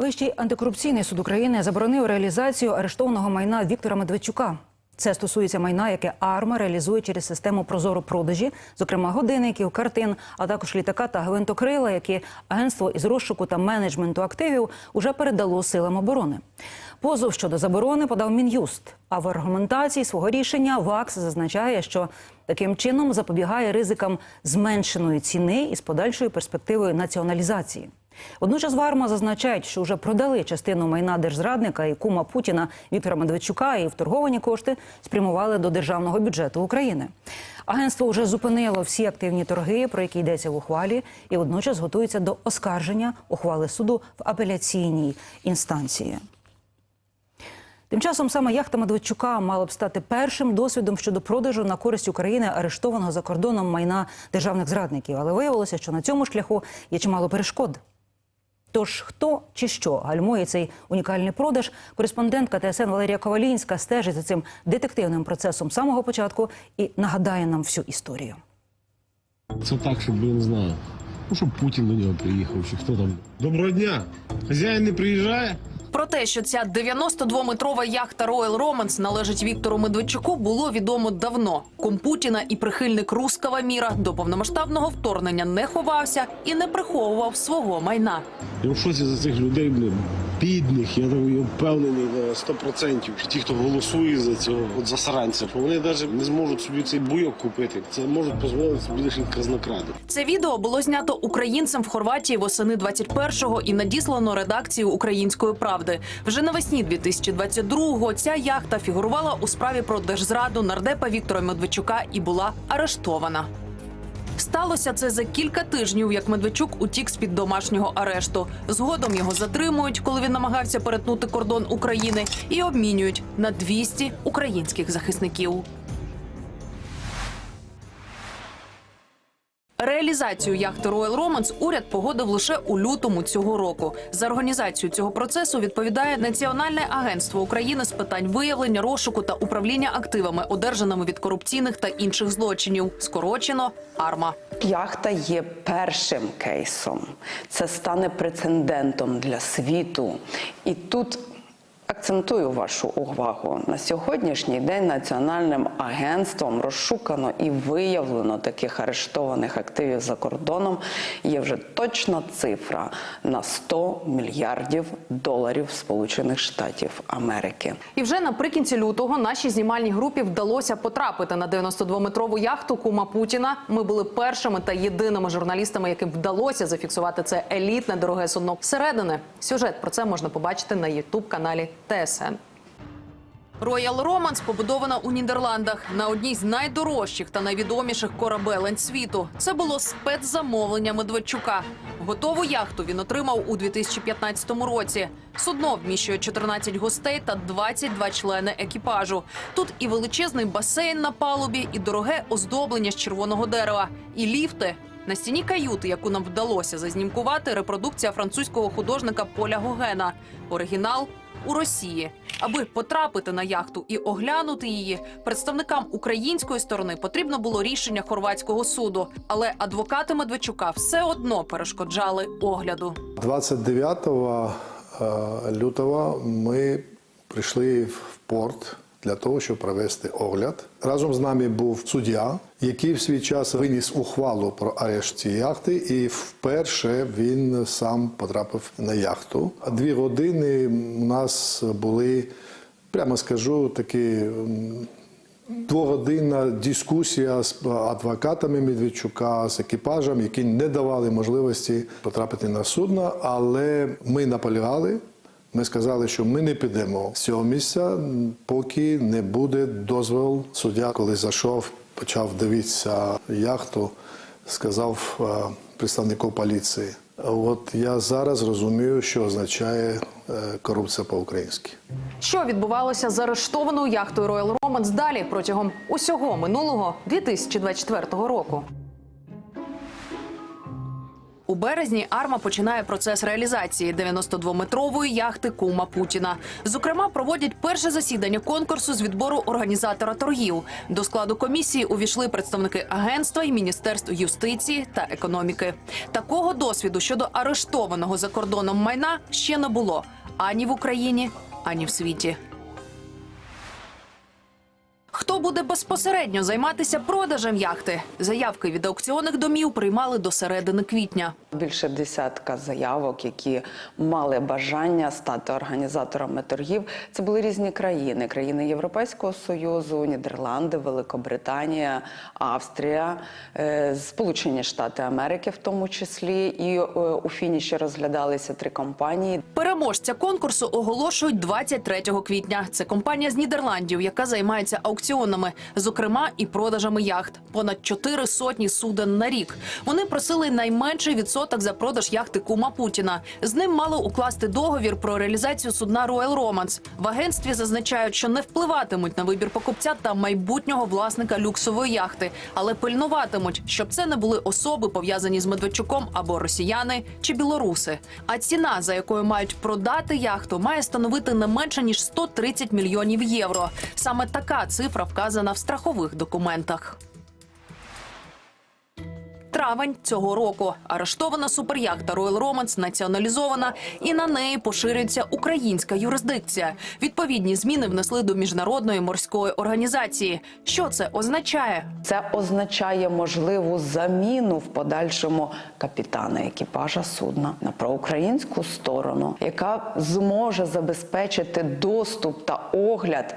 Вищий антикорупційний суд України заборонив реалізацію арештованого майна Віктора Медведчука. Це стосується майна, яке АРМА реалізує через систему прозоро продажі, зокрема годинників, картин, а також літака та гвинтокрила, які агентство із розшуку та менеджменту активів уже передало силам оборони. Позов щодо заборони подав мін'юст. А в аргументації свого рішення ВАКС зазначає, що таким чином запобігає ризикам зменшеної ціни із подальшою перспективою націоналізації. Водночас в АРМА зазначають, що вже продали частину майна держзрадника і кума Путіна Віктора Медведчука і вторговані кошти спрямували до державного бюджету України. Агентство вже зупинило всі активні торги, про які йдеться в ухвалі, і водночас готується до оскарження ухвали суду в апеляційній інстанції. Тим часом саме яхта Медведчука мала б стати першим досвідом щодо продажу на користь України арештованого за кордоном майна державних зрадників. Але виявилося, що на цьому шляху є чимало перешкод. Тож хто чи що гальмує цей унікальний продаж? Кореспондентка ТСН Валерія Ковалінська стежить за цим детективним процесом з самого початку і нагадає нам всю історію. Це так, щоб я не знаю. Ну, щоб Путін до нього приїхав, чи хто там. Доброго дня! Хазяїн не приїжджає? Про те, що ця 92-метрова яхта Royal Romance належить Віктору Медведчуку, було відомо давно. Кум Путіна і прихильник руского міра до повномасштабного вторгнення не ховався і не приховував свого майна. Я в шоці за цих людей, блін, бідних, я я впевнений на 100%. що Ті, хто голосує за цього от засранця, вони навіть не зможуть собі цей буйок купити. Це можуть дозволити собі лише казнокради. Це відео було знято українцем в Хорватії восени 21-го і надіслано редакцію Української правди. Вже навесні 2022-го ця яхта фігурувала у справі про держзраду нардепа Віктора Медведчука і була арештована. Сталося це за кілька тижнів, як Медведчук утік з під домашнього арешту. Згодом його затримують, коли він намагався перетнути кордон України, і обмінюють на 200 українських захисників. Реалізацію яхти Royal Romance уряд погодив лише у лютому цього року. За організацію цього процесу відповідає Національне агентство України з питань виявлення, розшуку та управління активами, одержаними від корупційних та інших злочинів. Скорочено АРМА. Яхта є першим кейсом. Це стане прецедентом для світу. І тут акцентую вашу увагу на сьогоднішній день національним агентством розшукано і виявлено таких арештованих активів за кордоном. Є вже точна цифра на 100 мільярдів доларів Сполучених Штатів Америки. І вже наприкінці лютого нашій знімальній групі вдалося потрапити на 92-метрову яхту кума Путіна. Ми були першими та єдиними журналістами, яким вдалося зафіксувати це елітне дороге судно. Всередини сюжет про це можна побачити на ютуб каналі ТСН. Royal Romance побудована у Нідерландах на одній з найдорожчих та найвідоміших корабелень світу. Це було спецзамовлення Медведчука. Готову яхту він отримав у 2015 році. Судно вміщує 14 гостей та 22 члени екіпажу. Тут і величезний басейн на палубі, і дороге оздоблення з червоного дерева, і ліфти. На стіні каюти, яку нам вдалося зазнімкувати, репродукція французького художника Поля Гогена. Оригінал у Росії. Аби потрапити на яхту і оглянути її, представникам української сторони потрібно було рішення хорватського суду, але адвокати Медведчука все одно перешкоджали огляду. 29 е, лютого ми прийшли в порт для того, щоб провести огляд. Разом з нами був суддя, який в свій час виніс ухвалу про арешт цієї яхти, і вперше він сам потрапив на яхту. Дві години у нас були, прямо скажу, такі. Двогодинна дискусія з адвокатами Медведчука, з екіпажем, які не давали можливості потрапити на судно, але ми наполягали. Ми сказали, що ми не підемо з цього місця, поки не буде дозвол. Суддя, коли зайшов, почав дивитися яхту, сказав е, представнику поліції. От я зараз розумію, що означає е, корупція по-українськи. Що відбувалося з арештованою яхтою Royal Romance далі протягом усього минулого 2024 року? У березні Арма починає процес реалізації 92-метрової яхти Кума Путіна. Зокрема, проводять перше засідання конкурсу з відбору організатора торгів. До складу комісії увійшли представники агентства і міністерств юстиції та економіки. Такого досвіду щодо арештованого за кордоном майна ще не було ані в Україні, ані в світі. Хто буде безпосередньо займатися продажем яхти? Заявки від аукціонних домів приймали до середини квітня. Більше десятка заявок, які мали бажання стати організаторами торгів. Це були різні країни: країни Європейського союзу, Нідерланди, Великобританія, Австрія, е, Сполучені Штати Америки, в тому числі. І е, у фініші розглядалися три компанії. Переможця конкурсу оголошують 23 квітня. Це компанія з Нідерландів, яка займається аукціонами, зокрема і продажами яхт. Понад чотири сотні суден на рік. Вони просили найменший відсоток за продаж яхти Кума Путіна. З ним мало укласти договір про реалізацію судна Royal Romance. В агентстві зазначають, що не впливатимуть на вибір покупця та майбутнього власника люксової яхти, але пильнуватимуть, щоб це не були особи пов'язані з Медведчуком або росіяни чи білоруси. А ціна, за якою мають продати яхту, має становити не менше ніж 130 мільйонів євро. Саме така цифра вказана в страхових документах. Травень цього року арештована суперяхта Royal Romance націоналізована, і на неї поширюється українська юрисдикція. Відповідні зміни внесли до міжнародної морської організації. Що це означає? Це означає можливу заміну в подальшому капітана екіпажа судна на проукраїнську сторону, яка зможе забезпечити доступ та огляд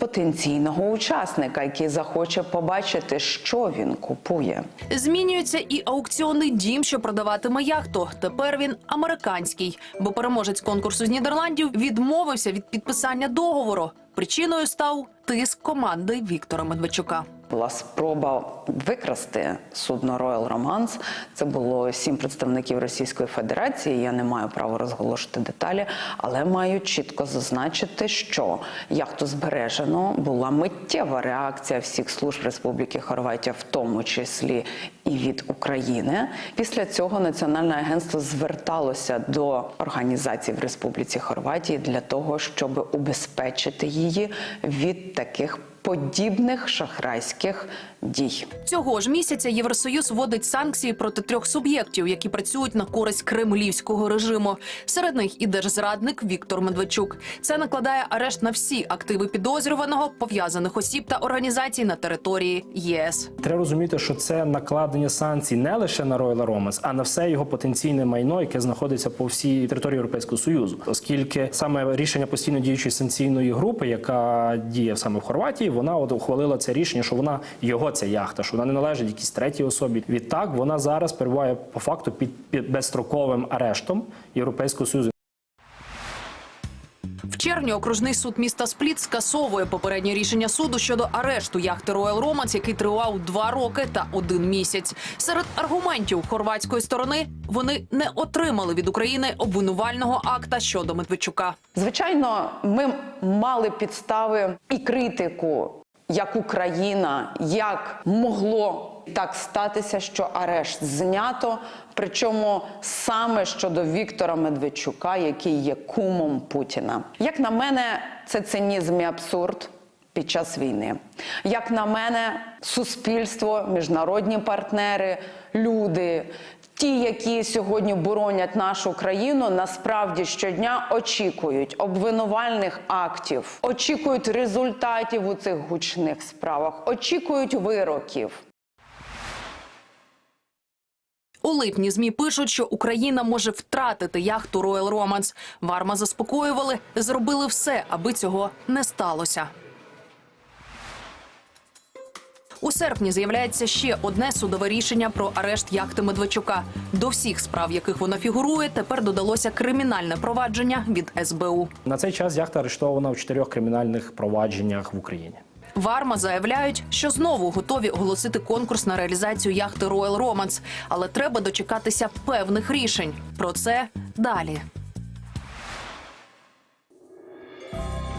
потенційного учасника, який захоче побачити, що він купує. Змінюється і аукціонний дім, що продаватиме яхту. Тепер він американський, бо переможець конкурсу з Нідерландів відмовився від підписання договору. Причиною став тиск команди Віктора Медведчука. Була спроба викрасти судно Royal Romance. Це було сім представників Російської Федерації. Я не маю права розголошувати деталі, але маю чітко зазначити, що яхту збережено була миттєва реакція всіх служб Республіки Хорватія, в тому числі і від України. Після цього Національне агентство зверталося до організацій в Республіці Хорватії для того, щоб убезпечити її від таких подібних шахрайських дій. Цього ж місяця Євросоюз вводить санкції проти трьох суб'єктів, які працюють на користь кремлівського режиму. Серед них і держзрадник Віктор Медведчук. Це накладає арешт на всі активи підозрюваного, пов'язаних осіб та організацій на території ЄС. Треба розуміти, що це накладення санкцій не лише на Royal Romance, а на все його потенційне майно, яке знаходиться по всій території Європейського союзу, оскільки саме рішення постійно діючої санкційної групи, яка діє саме в Хорватії, вона от ухвалила це рішення, що вона його ця яхта, що вона не належить якійсь третій особі. Відтак вона зараз перебуває по факту під, під безстроковим арештом Європейського союзу. Червні окружний суд міста Спліт скасовує попереднє рішення суду щодо арешту яхти Royal Romance, який тривав два роки та один місяць. Серед аргументів хорватської сторони вони не отримали від України обвинувального акта щодо Медведчука. Звичайно, ми мали підстави і критику, як Україна, як могло так статися, що арешт знято. Причому саме щодо Віктора Медведчука, який є кумом Путіна. Як на мене, це цинізм і абсурд. Під час війни, як на мене, суспільство, міжнародні партнери, люди, ті, які сьогодні боронять нашу країну, насправді щодня очікують обвинувальних актів, очікують результатів у цих гучних справах, очікують вироків. У липні змі пишуть, що Україна може втратити яхту Royal Romance. Варма заспокоювали, зробили все, аби цього не сталося. У серпні з'являється ще одне судове рішення про арешт яхти Медведчука. До всіх справ, яких вона фігурує, тепер додалося кримінальне провадження від СБУ. На цей час яхта арештована в чотирьох кримінальних провадженнях в Україні. Варма заявляють, що знову готові оголосити конкурс на реалізацію яхти Royal Romance. але треба дочекатися певних рішень. Про це далі.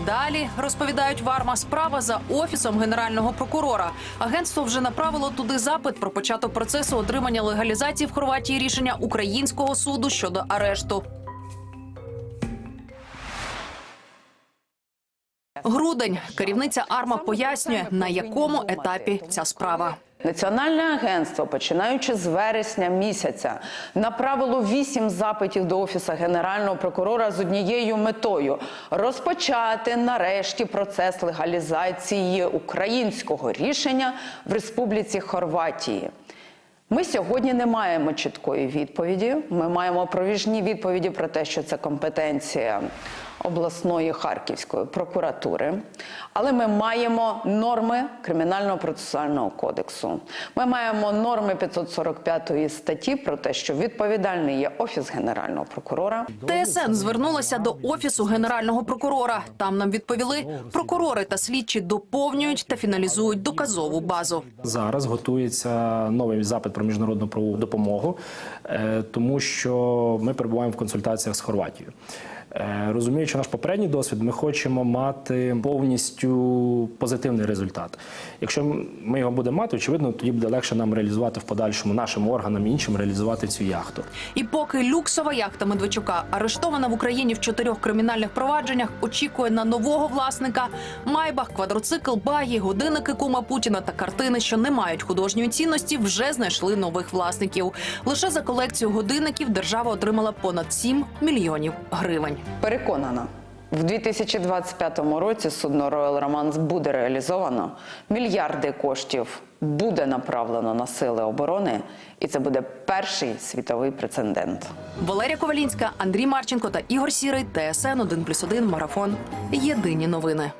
Далі розповідають Варма справа за офісом генерального прокурора. Агентство вже направило туди запит про початок процесу отримання легалізації в Хорватії рішення українського суду щодо арешту. Грудень керівниця Арма пояснює, на якому етапі ця справа. Національне агентство, починаючи з вересня місяця, направило вісім запитів до офісу генерального прокурора з однією метою розпочати нарешті процес легалізації українського рішення в Республіці Хорватії. Ми сьогодні не маємо чіткої відповіді. Ми маємо провіжні відповіді про те, що це компетенція обласної Харківської прокуратури. Але ми маємо норми Кримінального процесуального кодексу. Ми маємо норми 545 статті про те, що відповідальний є офіс генерального прокурора. ТСН звернулася до офісу генерального прокурора. Там нам відповіли, прокурори та слідчі доповнюють та фіналізують доказову базу. Зараз готується новий запит про міжнародну правову допомогу, е, тому що ми перебуваємо в консультаціях з Хорватією. Е, Розуміючи наш попередній досвід, ми хочемо мати повністю позитивний результат. Якщо ми його будемо мати, очевидно, тоді буде легше нам реалізувати в подальшому нашим органам і іншим реалізувати цю яхту. І поки люксова яхта Медведчука арештована в Україні в чотирьох кримінальних провадженнях, очікує на нового власника Майбах, квадроцикл, багі, годинники кума Путіна та картини, що не мають художньої цінності, вже знайшли нових власників. Лише за колекцію годинників держава отримала понад 7 мільйонів гривень. Переконана, в 2025 році судно Роял Романс буде реалізовано, мільярди коштів буде направлено на сили оборони, і це буде перший світовий прецедент. Валерія Ковалінська, Андрій Марченко та Ігор Сірий. ТСН 1+,1 Марафон. Єдині новини.